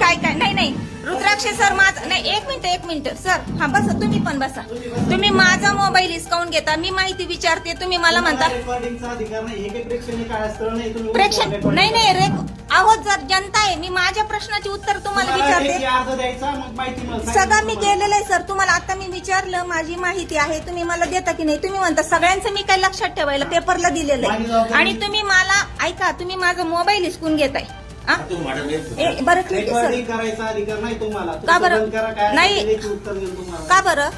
काय काय? नाही नाही. रुद्राक्षे सर माझ नाही एक मिनिट एक मिनिट. सर हा बसा. तुम्ही पण बसा. तुम्ही माझा मोबाईल हिसकावून घेता. मी माहिती विचारते. तुम्ही मला म्हणता प्रेक्षक नाही. नाही करा. रे अहो जर जनता आहे मी माझ्या प्रश्नाची उत्तर तुम्हाला विचारते. सगळं मी. केलेलं आहे सर. तुम्हाला आता मी विचारलं माझी माहिती आहे. तुम्ही मला देता की नाही? तुम्ही म्हणता सगळ्यांचं मी काही लक्षात ठेवायला पेपरला दिलेलं आहे. आणि तुम्ही मला ऐका तुम्ही माझा मोबाईल हिसकून घेताय. आ? तू मॅडम एक- ए, बरं ठीक आहे सर रेकॉर्डिंग करायचा अधिकार नाही तुम्हाला का बरं? बंद करा, काय नाही. असेल ते लेखी उत्तर देईल तुम्हाला का बरं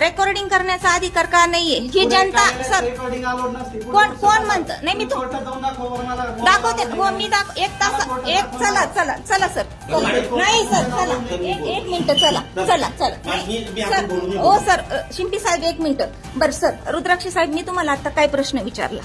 रेकॉर्डिंग करण्याचा अधिकार का नाहीये ही पुढे जनता सर रेकॉर्डिंग allowed नसते. पुढे कोण- कोण बघा. म्हणतं? नाही, मी तू- कोर्टात जाऊन दाखवा बरं मला. दाखवते हो मी दाख एक तास एक दाखवा. चला चला चला सर. नाही सर चला एक एक मिनिट चला चला चला मी- मी सर आपण बोलू नये. हो सर अ, शिंपी साहेब एक मिनिट बरं सर रुद्राक्षी साहेब मी तुम्हाला आता काय प्रश्न विचारला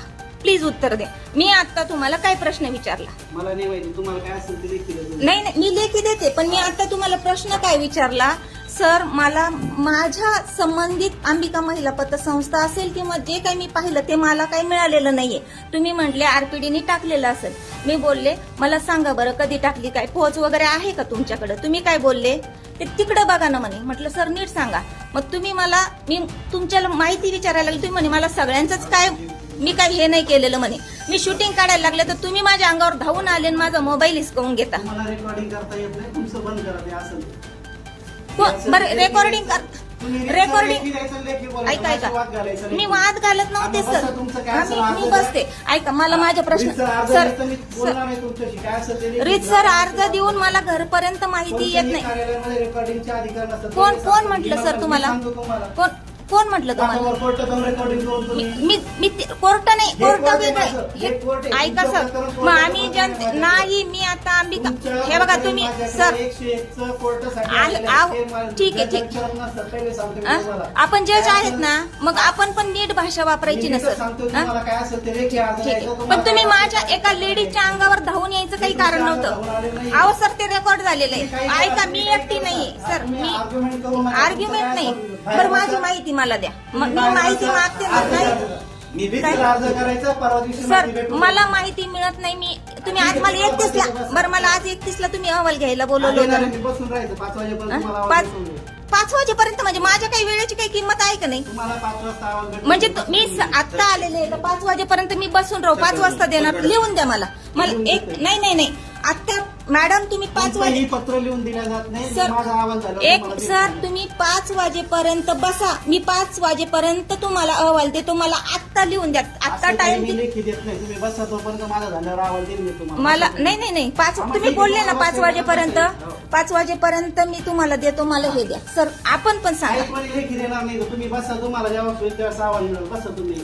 प्लीज उत्तर द्या मी आता तुम्हाला काय प्रश्न विचारला? मला नाही माहिती. तुम्हाला काय असेल ते लेखी द्या. नाही नाही मी लेखी देते पण मी आता तुम्हाला प्रश्न काय विचारला? सर मला माझ्या संबंधित अंबिका महिला पतसंस्था असेल किंवा जे काही मी पाहिलं ते मला काही मिळालेलं नाहीये. तुम्ही म्हटले आरपीडीनी टाकलेलं असेल. मी बोलले मला सांगा बरं कधी टाकली काय पोहोच वगैरे आहे का तुमच्याकडे? तुम्ही काय बोलले? ते तिकडे बघा ना म्हणे. म्हटलं सर नीट सांगा. मग तुम्ही मला मी तुमच्याला माहिती विचारायला लागली तुम्ही म्हणे मला सगळ्यांचंच काय मी काही हे नाही केलेलं म्हणे मी शूटिंग काढायला लागले तर तुम्ही माझ्या अंगावर धावून आले आणि माझा मोबाईल हिसकावून घेता रेकॉर्डिंग करता येत नाही तुमचं बंद करा ते असेल ते. को- बरं रेकॉर्डिंग कर रेकॉर्डिंग ऐका ऐका. मी वाद घालत नव्हते आता सर बसा, तुमचं काय हा, असेल मी- अर्ज. बसते ऐका मला माझा प्रश्न सर द्यायचं, मी बोलणार नाही तुमच्याशी काय असेल ते लेखी रीत सर. अर्ज देऊन मला घरपर्यंत माहिती येत नाही कार्यालयामध्ये रेकॉर्डिंगचे अधिकार नसतात कोण कोण. म्हटलं सर तुम्हाला कोण कोण म्हटलं तुम्हाला रेकॉर्डिंग करून मी तुम्ही मी कोर्ट नाही कोर्ट वेगळं. ऐका सर. मग आम्ही कोर्टात जन माझ्याकडे. नाही मी आता अंबिका हे बघा तुम्ही सर. ठीक आहे, ठीक. आपण जज आहेत ना मग आपण पण नीट भाषा वापरायची ना सर. ठीक. आहे. पण तुम्ही माझ्या एका लेडीजच्या अंगावर धावून यायचं काही कारण नव्हतं. अहो सर ते रेकॉर्ड झालेलं आहे. ऐका मी एकटी करा. सर. मी. आर्ग्युमेंट नाही. बरं? माझी माहिती मला द्या. मग मी माहिती. मागते ना अर्ज करायचा परवा दिवशी सर भेटून मला. माहिती मिळत नाही मी तुम्ही आज मला एकतीस ला बरं मला आज एकतीस ला तुम्ही अहवाल घ्यायला बोलवलं आले ना, होतं. मी बसून राहायचं पाच वाजेपर्यंत पाच वाजेपर्यंत म्हणजे माझ्या काही वेळेची काही किंमत आहे का नाही? तुम्हाला पाच वाजता आवाज भेटून म्हणजे. तु- मी स- आत्ता आलेले आहे तर पाच वाजेपर्यंत मी बसून राहू. पाच वाजता देणार. लिहून द्या मला. मला एक नाही नाही नाही. आत्ता मॅडम तुम्ही पाच वाजे पत्र लिहून दिलं जात नाही. सर माझा आवाज झाला एक तुम्हाला सर. तुम्ही पाच वाजेपर्यंत बसा. मी पाच वाजेपर्यंत तुम्हाला अहवाल देतो. मला आत्ता लिहून द्या. आत्ता असं काही टाइम लेखी देत नाही. तुम्ही बसा तोपर्यंत माझा झाल्यावर देईल मी तुम्हाला मला. नाही नाही नाही. पाच तुम्ही बोलले ना पाच वाजेपर्यंत? पाच वाजेपर्यंत मी तुम्हाला देतो मला हे द्या. सर आपण पण सांगा. काही पण लेखी देणार नाही. तुम्ही बसा तुम्हाला जेव्हा होईल तेव्हा मिळेल बसा तुम्ही.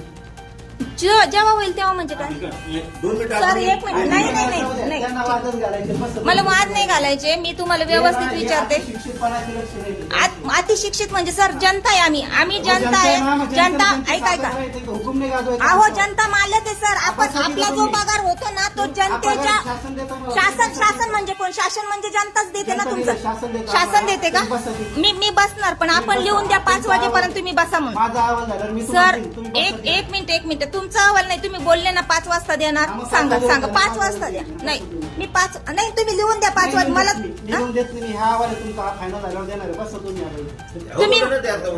जे- जेव्हा होईल तेव्हा म्हणजे काय दोन मिनिटं सर आपण- एक मिनिट नाही नाही नाही नाही त्यांना ठीक. वादच घालायचे बसा मला. वाद नाही घालायचे मी तुम्हाला व्यवस्थित हे विचारते अति शिक्षितपणाचे लक्ष नाही आत- अतिशिक्षित म्हणजे सर जनता आहे आम्ही आम्ही जनता आहे जनता ऐका ऐका हुकुम नाही गाजवायचा. अहो जनता मालक आहे सर आपण आपण आपला जो पगार होतो ना तो आपण जनतेच्या शासन देतो. शासन शासन म्हणजे कोण शासन म्हणजे जनताच देते ना जनता तुमचं देते, शासन देतं शासन आम्हाला. देते का तुम्ही बसा तिथे. मी मी बसणार पण आपण. लिहून द्या पाच वाजेपर्यंत तुम्ही बसा म्हणून माझा आवाज झाला मी तुम्हाला सर देईन. तुम्ही बसा एक तिथे. एक मिनिट एक मिनिट तुमचा अहवाल नाही तुम्ही बोलले ना पाच वाजता देणार सांगा सांगा पाच वाजता द्या नाही. मी पाच नाही तुम्ही लिहून द्या पाच वाज मला हा? देत नाही हा आवाज आहे तुमचा हा फायनल झाल्यावर देणार आहे बसा तुम्ही आता. तुम्ही.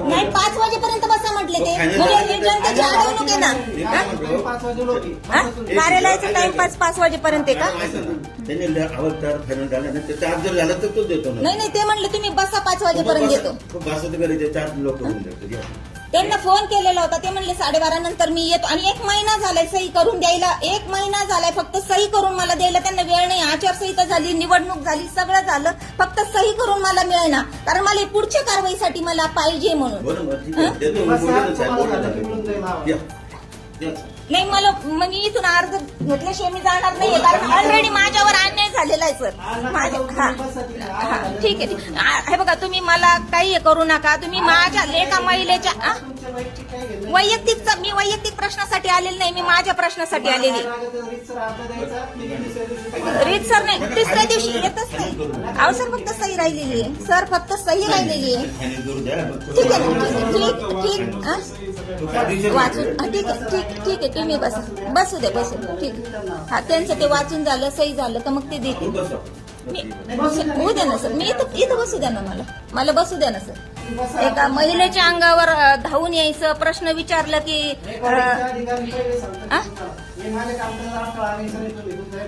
नाही पाच वाजेपर्यंत बसा म्हटले ते म्हणजे हे जनतेची अडवणूक आहे ना हा? तुम्ही पाच वाजे लोक आहे. हा? बसा तुम्ही. कार्यालयाचा टाइमपास पाच वाजेपर्यंत आहे का त्यांनी फायनल झाला ना जर झाला तर देतो ना नाही नाही ते म्हणले तुम्ही बसा पाच वाजेपर्यंत देतो तर घरी चार लोक होऊन घ्या. त्यांना फोन केलेला होता. ते म्हणले साडेबारा नंतर मी येतो. आणि एक महिना झालाय सही करून द्यायला. एक महिना झालाय फक्त सही करून मला द्यायला त्यांना वेळ नाही. आचारसंहिता झाली निवडणूक झाली सगळं झालं. फक्त सही करून मला मिळेना. कारण मला पुढच्या कारवाईसाठी मला पाहिजे म्हणून. नाही मला मग मी इथून अर्ज घेतल्याशिवाय मी जाणार नाहीये कारण ऑलरेडी माझ्यावर अन्याय झालेला आहे सर माझ्या हा. हा ठीक आहे ठीक. आ, हे बघा तुम्ही मला काही हे करू नका. तुम्ही माझ्या एका महिलेच्या आ? वैयक्तिक मी वैयक्तिक प्रश्नासाठी आलेली नाही मी माझ्या प्रश्नासाठी आलेली आहे. रीत सर नाही तिसऱ्या दिवशी येतच नाही. अहो सर फक्त सही राहिलेली आहे. सर फक्त सही राहिलेली आहे. ठीक आहे ना ठीक ठीक ठीक हा? वाचून. हा, ठीक आहे ठीक ठीक आहे तुम्ही बसा बसू दे बसू दे ठीक आहे. हा त्यांचं ते वाचून झालं सही झालं तर मग ते तू देतील बसा. मी नाही, बसू द्या. होऊ द्या ना सर मी इथं इथं बसू द्या ना मला मला बसू द्या ना सर. एका महिलेच्या अंगावर धावून यायचं प्रश्न विचारलं की आ?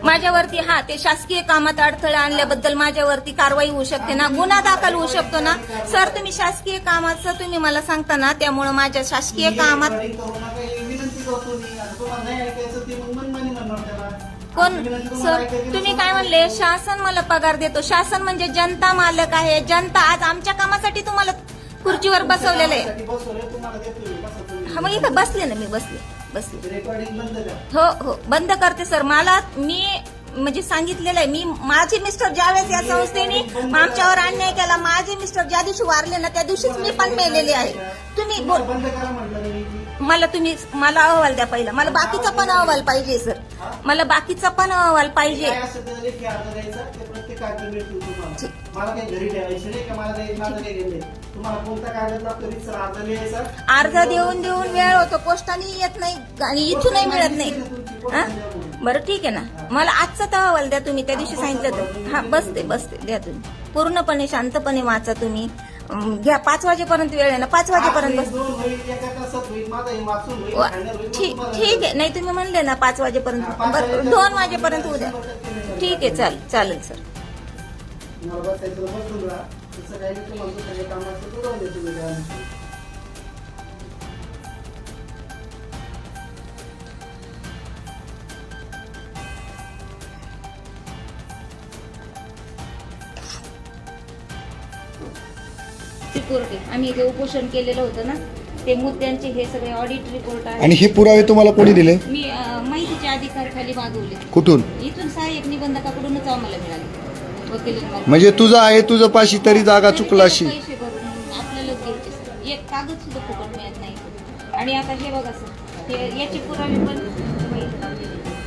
माझ्यावरती हा ते शासकीय कामात अडथळे आणल्याबद्दल माझ्यावरती कारवाई होऊ शकते ना? गुन्हा दाखल होऊ शकतो ना? सर तुम्ही शासकीय कामाचं तुम्ही मला सांगता ना त्यामुळे माझ्या शासकीय कामात कोण? सर तुम्ही काय म्हणले? शासन मला पगार देतो. शासन म्हणजे जनता मालक आहे. जनता आज आमच्या कामासाठी तुम्हाला खुर्चीवर बसवलेलं आहे. मी. मग इथं बसले ना मी बसले. बसले हो हो बंद करते सर मला मी म्हणजे सांगितलेलं आहे मी माझे मिस्टर ज्यावेळेस या संस्थेने आमच्यावर अन्याय केला माझे मिस्टर ज्या दिवशी वारले ना त्या दिवशीच मी पण मेलेले आहे. तुम्ही बोल. मला तुम्ही मला अहवाल द्या पहिला. मला बाकीचा पण अहवाल पाहिजे सर मला बाकीचा पण अहवाल पाहिजे. मला काही घरी ठेवायचं नाही का? मला काही माझं काही तुम्हाला कोणता कागद लागतो? लिहायचा अर्ज देऊन देऊन वेळ होतो. पोस्टाने येत नाही आणि इथूनही मिळत नाही. हा? बरं ठीक आहे ना. मला आजचा तर अहवाल द्या तुम्ही. त्या दिवशी सांगितलं तर हा बसते बसते. द्या तुम्ही. पूर्णपणे शांतपणे वाचा तुम्ही. अं, घ्या. पाच वाजेपर्यंत वेळ आहे ना? पाच वाजेपर्यंत बस. दोन होईल एका तासात होईल माझा हे वाचून होईल वा- फायनल होईल, ठीक तुम्हाला ठीक आहे. नाही तुम्ही म्हणले ना पाच वाजेपर्यंत. बरं दोन वाजेपर्यंत उद्या ठीक आहे चालेल. चालेल सर. तुम्हाला बसायचं तर बसून राहा तसं काही नाही तुम्हाला आम्ही इथे उपोषण केलेलं होतं ना ते मुद्द्यांचे हे सगळे ऑडिट रिपोर्ट आहे आणि हे पुरावे तुम्हाला कोणी दिले? मी अं, माहितीचे अधिकार खाली मागवले. कुठून? इथून सहाय्यक निबंधकाकडूनच आम्हाला मिळाले. वकिलांना म्हणजे तुझं आहे तुझं पाशी तरी जागा चुकला अशी. पैसे भरून आपल्यालाच घ्यायचे सर एक कागद सुद्धा फुकट मिळत नाही. आणि आता हे बघा सर हे याचे पुरावे पण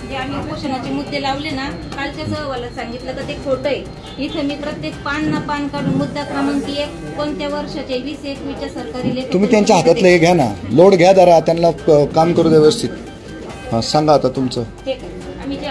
जे आम्ही उपोषणाचे मुद्दे लावले ना कालच्याच अहवालात सांगितलं का ते खोटं आहे. इथं मी प्रत्येक पान ना पान काढून मुद्दा क्रमांक एक कोणत्या वर्षाचे वीस एकवीसच्या सरकारी लेखा तुम्ही त्यांच्या हातातलं हे घ्या ना. लोड घ्या जरा त्यांना काम करू द्या व्यवस्थित. हां सांगा आता तुमचं. हे काय?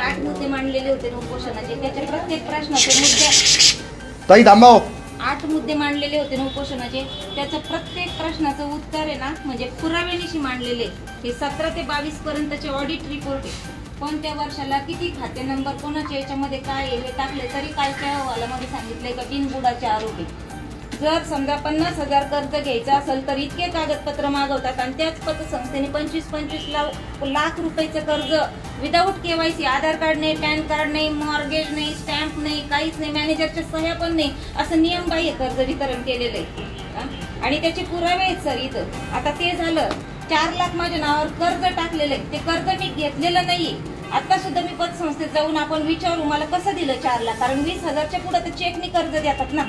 आम्ही जे आठ मुद्दे मांडलेले होते ना उपोषणाचे त्याच्या प्रत्येक प्रश्नाचे मुद्दे ताई थांबाव. आठ मुद्दे मांडलेले होते ना उपोषणाचे त्याचं प्रत्येक प्रश्नाचं उत्तर आहे ना म्हणजे पुराव्यानिशी मांडलेले. हे सतरा ते बावीस पर्यंतचे ऑडिट रिपोर्ट आहे. कोणत्या वर्षाला किती खाते नंबर कोणाच्या याच्यामध्ये काय आहे हे टाकले तरी कालच्या अहवालामध्ये सांगितलंय का? बिनबुडाचे आरोपी जर समजा पन्नास हजार कर्ज घ्यायचं असेल तर इतके कागदपत्र मागवतात आणि त्याच पतसंस्थेने पंचवीस पंचवीस लाख लाख रुपयाचं कर्ज विदाऊट केवायसी आधार कार्ड नाही पॅन कार्ड नाही मॉर्गेज नाही स्टॅम्प नाही काहीच नाही मॅनेजरच्या सह्या पण नाही असं नियमबाह्य कर्ज वितरण केलेलं आहे. आणि त्याचे पुरावे आहेत सर इथं. आता ते झालं चार लाख माझ्या नावावर कर्ज टाकलेलं आहे. ते कर्ज मी घेतलेलं नाहीये. आता सुद्धा मी पतसंस्थेत जाऊन आपण विचारू मला कसं दिलं चार लाख? कारण वीस हजारच्या पुढे तर चेकनी कर्ज देतात ना.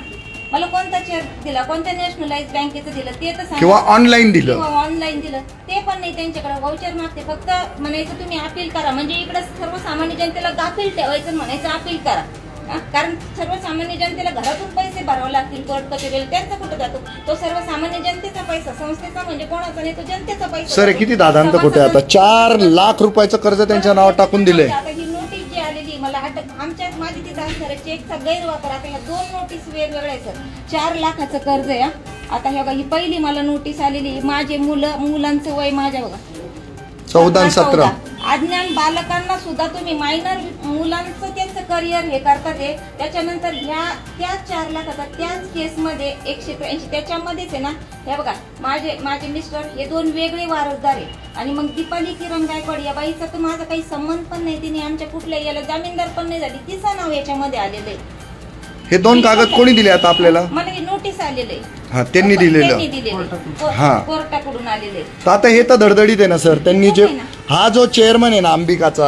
मला कोणता चेक दिला कोणत्या नॅशनलाइज बँकेचं दिलं ते तर सांगा. किंवा ऑनलाईन दिलं. किंवा ऑनलाईन दिलं. ते पण नाही त्यांच्याकडे. वाउचर मागते. फक्त म्हणायचं तुम्ही अपील करा. म्हणजे इकडे सर्वसामान्य जनतेला गाफील ठेवायचं म्हणायचं अपील करा. हा? कारण सर्वसामान्य जनतेला घरातून पैसे भरावे लागतील कोर्ट कचेरीला त्यांचा कुठं जातो? तो सर्वसामान्य जनतेचा पैसा संस्थेचा म्हणजे कोणाचा नाही तो जनतेचा पैसा सर हे. किती दादांत खोटे आता चार लाख रुपयाचं कर्ज त्यांच्या नावावर टाकून दिलंय. आता मला अटक आमच्या माझी तिथं असणार चेकचा गैरवापर. आता ह्या दोन नोटीस वेगवेगळ्या आहेत सर. चार लाखाचं कर्ज आहे आता हे बघा ही पहिली मला नोटीस आलेली माझे मुलं मुलांचं वय माझ्या बघा. चौदा सतरा. अज्ञान बालकांना सुद्धा तुम्ही मायनर मुलांचं त्यांचं करिअर हे करतात हे. त्याच्यानंतर ह्या त्याच चार लाखाचा त्याच केसमध्ये एकशे त्र्याऐंशी. त्याच्यामध्येच आहे ना हे बघा माझे माझे मिस्टर हे दोन वेगळे वारसदार आहे आणि मग दीपाली किरण गायकवाड या बाईचा तर माझा काही संबंध पण नाही तिने आमच्या कुठल्या याला जामीनदार पण नाही झाली. तिचं नाव याच्यामध्ये आलेलं आहे. हे दोन कागद कोणी दिले आता आपल्याला? मला ही नोटीस आलेलं. आहे हा त्यांनी दिलेलं. हा. कोर्टाकडून आलेलं. तर आता हे तर धडधडीत आहे ना सर. त्यांनी जे हा जो चेअरमन आहे ना अंबिकाचा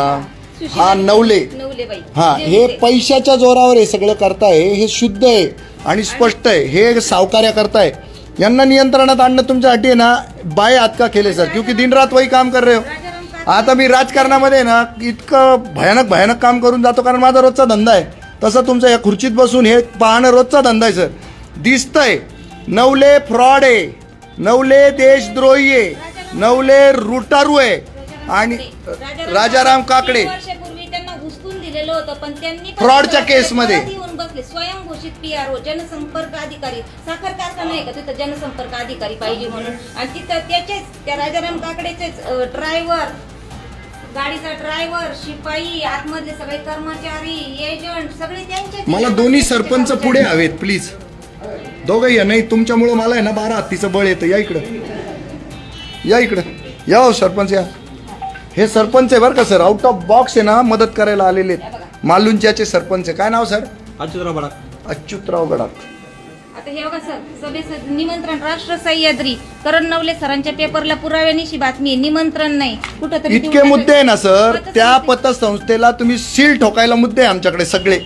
हा नवले नवले. बाई हा हे. पैशाच्या जोरावर हे सगळं करताय हे शुद्ध आहे आणि स्पष्ट आहे. हे सावकार्या करताय. यांना नियंत्रणात आणणं तुमच्यासाठी आहे ना बाय हात का केले सर? क्योंकि दिन रात वही काम कर रहे हो. आता मी राजकारणामध्ये आहे ना इतकं भयानक भयानक काम करून जातो कारण माझा रोजचा धंदा आहे. तसं तुमच्या या खुर्चीत बसून हे पाहणं रोजचा धंदा आहे सर. दिसतंय. नवले फ्रॉड आहे. नवले देशद्रोही आहे. नवले रुटारू आहे. आणि राजाराम काकडे. फ्रॉडच्या केसमध्ये. येऊन बसले. स्वयंघोषित पीआरओ जनसंपर्क अधिकारी. साखर कारखाना आहे का तिथं? जनसंपर्क अधिकारी पाहिजे म्हणून. आणि तिथं त्याचेच त्या राजाराम काकडेचेच ड्रायव्हर गाडीचा ड्रायव्हर शिपाई आतमधले सगळे कर्मचारी एजंट सगळे त्यांचे मला दोन्ही सरपंच पुढे हवेत प्लीज दोघंही या. नाही तुमच्यामुळं मला आहे ना बारा हत्तीचं बळ येतं. या इकडं. या इकडं. या हो सरपंच या. हे सरपंच आहे बरं का सर आउट ऑफ बॉक्स आहे ना मदत करायला आलेले आहेत. मालुंच्याचे सरपंच आहे. काय नाव सर अच्युतराव बडाक अच्युतराव गडाख. आता हे बघा सर सभेचं निमंत्रण राष्ट्र सह्याद्री. करण नवले सरांच्या पेपरला पुराव्यानिशी बातमी आहे. निमंत्रण नाही. कुठं इतके मुद्दे आहे ना सर. त्या पतसंस्थेला तुम्ही सील ठोकायला मुद्दे आहे आमच्याकडे सगळे.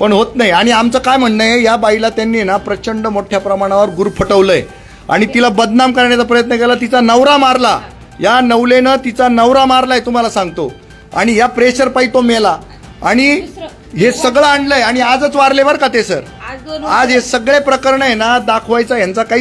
पण होत नाही. आणि आमचं काय म्हणणं आहे या बाईला त्यांनी ना प्रचंड मोठ्या प्रमाणावर गुरफटवलंय आणि तिला बदनाम करण्याचा प्रयत्न केला तिचा नवरा मारला. या नवलेनं तिचा नवरा मारलाय तुम्हाला सांगतो. आणि या प्रेशर पायी तो मेला. आणि हे सगळं आणलंय आणि आजच वारले बरं का ते सर? आज हे सगळे प्रकरण आहे ना दाखवायचा यांचा काही